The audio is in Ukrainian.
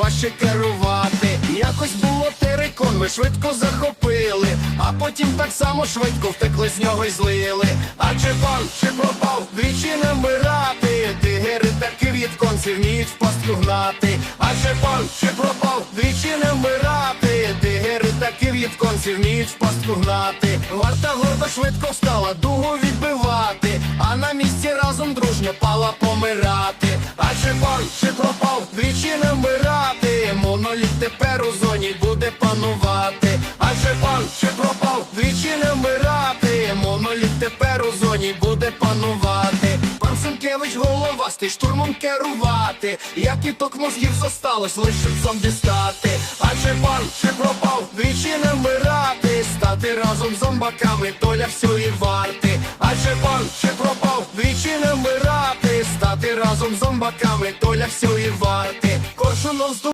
важче керувати. Якось було терикон, ми швидко захопили, а потім так само швидко втекли з нього й злили. Адже пан чи пропав, двічі не вмирати. Тигери таки від конців вміють в пастку гнати. Адже пан чи пропав, двічі не вмирати. Тигери таки від конців вміють в пастку гнати. Варта гордо швидко встала, дугу відбивати, а на місці разом дружньо пала помирати. Адже пан чи пропав, вмирати. Тепер у зоні буде панувати. Адже пан чи пропав, двічі не вмирати. Моноліт тепер у зоні буде панувати. Пан Сенкевич головастий, штурмом керувати. Як і ток мозгів зосталось, лише сам дістати. Адже пан чи пропав, двічі не вмирати. Стати разом з зомбаками, доля всьої варти. Адже пан чи пропав, двічі не вмирати. Стати разом з зомбаками, доля всьої варти. Здобути